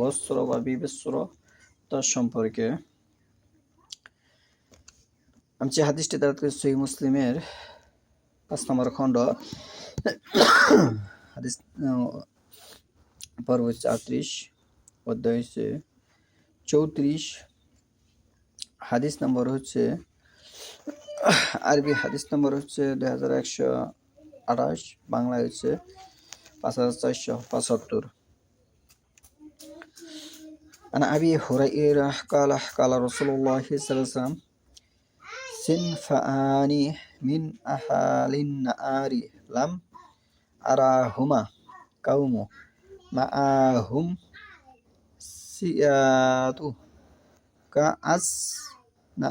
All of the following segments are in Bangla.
বস্ত্র বা বিবস্ত্রতা সম্পর্কে। আমি হাদিসটি দ্বারা সহি মুসলিমের পাঁচ নম্বর খণ্ড, হাদিস পর্ব হচ্ছে আটত্রিশ, অধ্যায় হচ্ছে চৌত্রিশ, হাদিস নম্বর হচ্ছে, আরবি হাদিস নম্বর হচ্ছে দুই হাজার একশো আঠাশ, বাংলায় হচ্ছে পাঁচ হাজার চারশো পঁচাত্তর। عن أبي هريرة قال قال رسول الله صلى الله عليه وسلم صنفان من أهل النار لم أراهما قوم معهم سيات كأسناب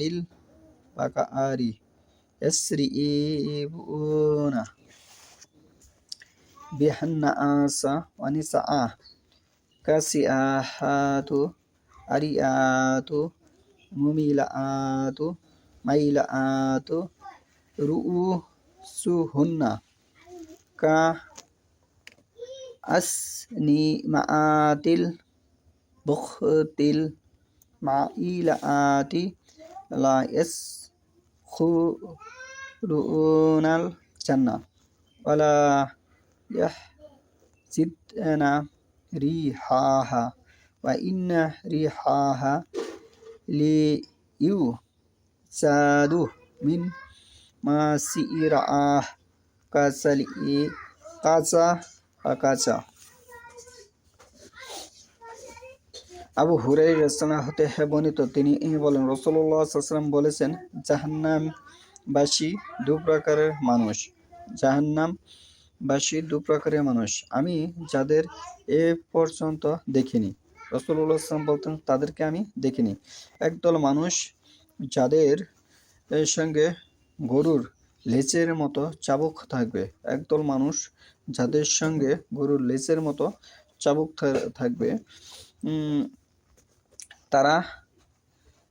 البقار يسرئون بها الناس ونساء. কাসিয়াহাতু আরিয়াতু মুমিলাআতু মাইলাআতু রুউসুহুন্না কা আসনি মাআতিল বুখতিল মাইলাআতি লা ইয়াসখুরুনাল জান্নাহ ওয়ালা ইয়াহজিদনা ريحاها وإن ريحاها ليوساد من مسيراه كسلي কাঁচা কাঁচা আবু হুরাই রসনা হতে বর্ণিত তিনি বলেন রসল্লাহ সাল্লাম বলেছেন জাহান্নামবাসী দু প্রকারের মানুষ জাহান্নাম বাসী দু প্রকারের মানুষ। আমি যাদের এ পর্যন্ত দেখিনি। আসলাম বলতেন, তাদেরকে আমি দেখিনি। একদল মানুষ যাদের সঙ্গে গরুর লেচের মতো চাবুক থাকবে, একদল মানুষ যাদের সঙ্গে গরুর লেচের মতো চাবুক থাকবে তারা,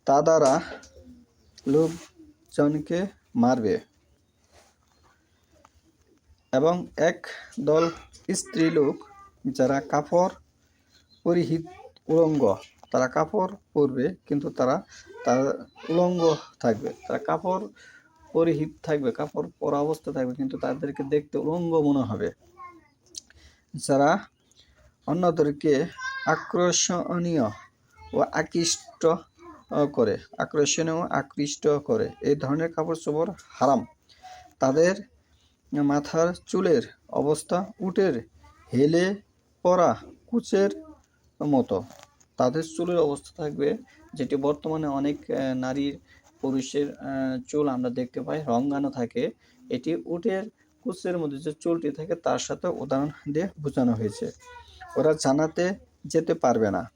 তা দ্বারা লোকজনকে মারবে। এবং এক দল স্ত্রীলোক যারা কাপড় পরিহিত উলঙ্গ, তারা কাপড় পরবে কিন্তু তারা তারা উলঙ্গ থাকবে। তারা কাপড় পরিহিত থাকবে কাপড় পরা অবস্থা থাকবে, কিন্তু তাদেরকে দেখতে উলঙ্গ মনে হবে। যারা অন্যদেরকে আকর্ষণীয় ও আকৃষ্ট করে, আকর্ষণীয় আকৃষ্ট করে, এই ধরনের কাপড় চোপড় হারাম। তাদের মাথার চুলের অবস্থা উটের হেলে পড়া কুচের মতো। তাদের চুলের অবস্থা থাকবে যেটি বর্তমানে অনেক নারীর পুরুষের চুল আমরা দেখতে পাই, রঙ্গানো থাকে। এটি উটের কুচের মধ্যে যে চুলটি থাকে তার সাথে উদাহরণ দিয়ে বোঝানো হয়েছে। ওরা জানাতে যেতে পারবে না,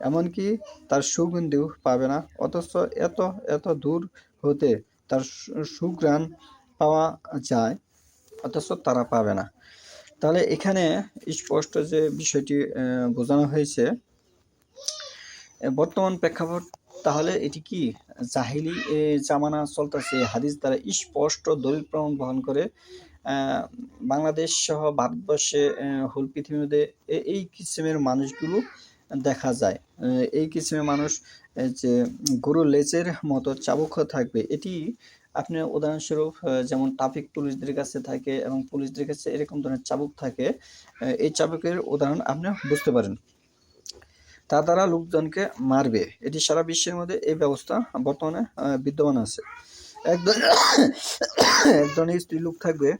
এমনকি তার সুগন্ধিও পাবে না। অথচ এত এত দূর হতে তার সু- সুঘ্রাণ পাওয়া যায়। অথচ তারা পাবে না। তাহলে এখানে স্পষ্ট যে বিষয়টি বোঝানো হয়েছে বর্তমান প্রেক্ষাপট, তাহলে এটি কি জাহিলি জামানা চলতেছে? হাদিস দ্বারা স্পষ্ট দলিল প্রমাণ বহন করে বাংলাদেশ সহ ভারতবর্ষে হুল মধ্যে এই কিসিমের মানুষগুলো দেখা যায়। এই কিসিমের মানুষ যে গরুর লেজের মতো চাবুক থাকবে। এটি আপনি উদাহরণস্বরূপ যেমন ট্রাফিক পুলিশদের কাছে থাকে এবং পুলিশদের কাছে এরকম ধরনের চাবুক থাকে এই চাবুকের উদাহরণ আপনি বুঝতে পারেন। তা দ্বারা লোকজনকে মারবে। এটি সারা বিশ্বের মধ্যে এই ব্যবস্থা বর্তমানে বিদ্যমান আছে। একজন এক ধরনের স্ত্রী লোক থাকবে,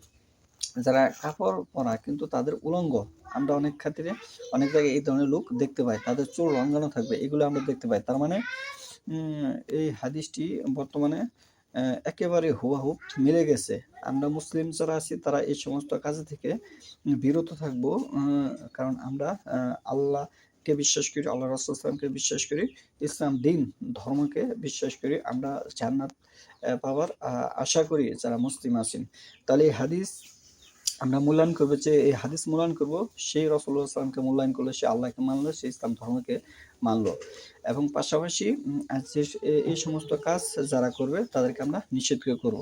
যারা কাপড় পরা কিন্তু তাদের উলঙ্গ। আমরা অনেক খাতিরে অনেক জায়গায় এই ধরনের লোক দেখতে পাই। তাদের চোর রঙানো থাকবে, এগুলো আমরা দেখতে পাই। তার মানে এই হাদিসটি বর্তমানে একেবারে হুবাহুব মিলে গেছে। আমরা মুসলিম যারা আছি, তারা এই সমস্ত কাজ থেকে বিরত থাকব কারণ আমরা আল্লাহ কে বিশ্বাস করি, আল্লাহ রাসুলামকে বিশ্বাস করি, ইসলাম, দিন, ধর্মকে বিশ্বাস করি, আমরা জান্নাত পাওয়ার আশা করি যারা মুসলিম আছেন। তাহলে হাদিস আমরা মূল্যায়ন করব যে এই হাদিস মূল্যায়ন করব, সেই রসুল্লাহ সাল্লামকে মূল্যায়ন করল, সে আল্লাহকে মানলো, সে ইসলাম ধর্মকে মানলো। এবং পাশাপাশি এই সমস্ত কাজ যারা করবে, তাদেরকে আমরা নিষেধ করব।